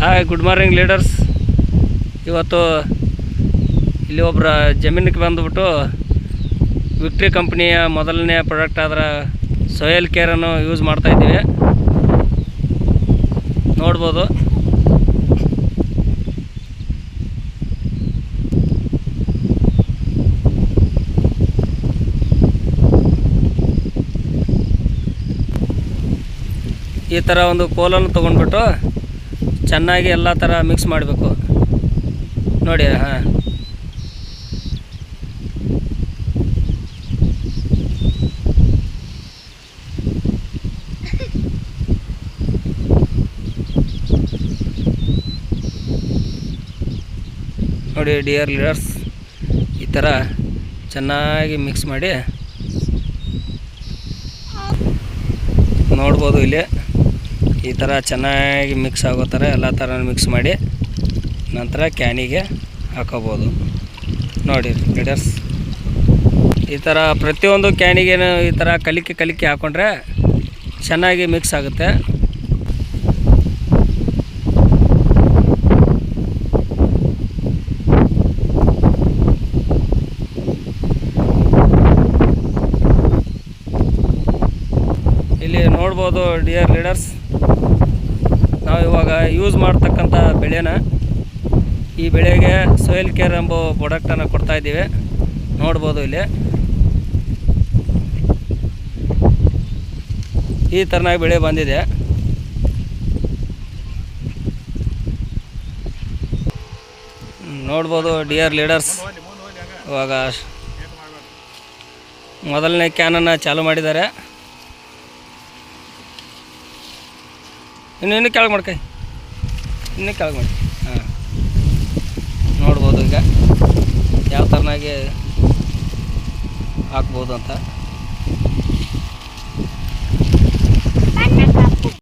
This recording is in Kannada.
ಹಾಯ್ ಗುಡ್ ಮಾರ್ನಿಂಗ್ ಲೀಡರ್ಸ್ ಇವತ್ತು ಇಲ್ಲಿ ಒಬ್ಬರ ಜಮೀನಿಗೆ ಬಂದುಬಿಟ್ಟು ವಿಕ್ಟ್ರಿ ಕಂಪ್ನಿಯ ಮೊದಲನೇ ಪ್ರಾಡಕ್ಟ್ ಆದ್ರೆ ಸೋಯಲ್ ಕೇರನ್ನು ಯೂಸ್ ಮಾಡ್ತಾ ಇದ್ದೀವಿ. ನೋಡ್ಬೋದು. ಈ ಥರ ಒಂದು ಕೋಲನ್ನು ತೊಗೊಂಡ್ಬಿಟ್ಟು ಚೆನ್ನಾಗಿ ಎಲ್ಲ ಥರ ಮಿಕ್ಸ್ ಮಾಡಬೇಕು. ನೋಡಿ, ಹಾಂ. ನೋಡಿ ಡಿಯರ್ ಲೀಡರ್ಸ್ ಈ ಥರ ಚೆನ್ನಾಗಿ ಮಿಕ್ಸ್ ಮಾಡಿ ನೋಡ್ಬೋದು ಇಲ್ಲಿ. ಈ ಥರ ಚೆನ್ನಾಗಿ ಮಿಕ್ಸ್ ಆಗೋ ಥರ ಎಲ್ಲ ಥರ ಮಿಕ್ಸ್ ಮಾಡಿ ನಂತರ ಕ್ಯಾನಿಗೆ ಹಾಕೋಬೋದು. ನೋಡಿ ಲೀಡರ್ಸ್ ಈ ಥರ ಪ್ರತಿಯೊಂದು ಕ್ಯಾನಿಗೇನು ಈ ಥರ ಕಲಿಕೆ ಕಲಿಕೆ ಹಾಕ್ಕೊಂಡ್ರೆ ಚೆನ್ನಾಗಿ ಮಿಕ್ಸ್ ಆಗುತ್ತೆ ಇಲ್ಲಿ ನೋಡ್ಬೋದು ಡಿಯರ್ ಲೀಡರ್ಸ್ ನಾವು ಇವಾಗ ಯೂಸ್ ಮಾಡ್ತಕ್ಕಂಥ ಬೆಳೆನ, ಈ ಬೆಳೆಗೆ ಸೋಯಿಲ್ ಕೇರ್ ಎಂಬ ಪ್ರಾಡಕ್ಟನ್ನು ಕೊಡ್ತಾ ಇದ್ದೀವಿ. ನೋಡ್ಬೋದು ಇಲ್ಲಿ. ಈ ಥರನಾಗಿ ಬೆಳೆ ಬಂದಿದೆ. ನೋಡ್ಬೋದು ಡಿಯರ್ ಲೀಡರ್ಸ್ ಇವಾಗ ಮೊದಲನೇ ಕ್ಯಾನನ್ನು ಚಾಲು ಮಾಡಿದ್ದಾರೆ. ಇನ್ನು ಇನ್ನೂ ಕೆಳಗೆ ಮಾಡ್ಕೈ. ಇನ್ನೂ ಕೆಳಗೆ ಮಾಡಿ ಹಾಂ. ನೋಡ್ಬೋದು ಈಗ ಯಾವ ಥರನಾಗಿ ಹಾಕ್ಬೋದು ಅಂತ.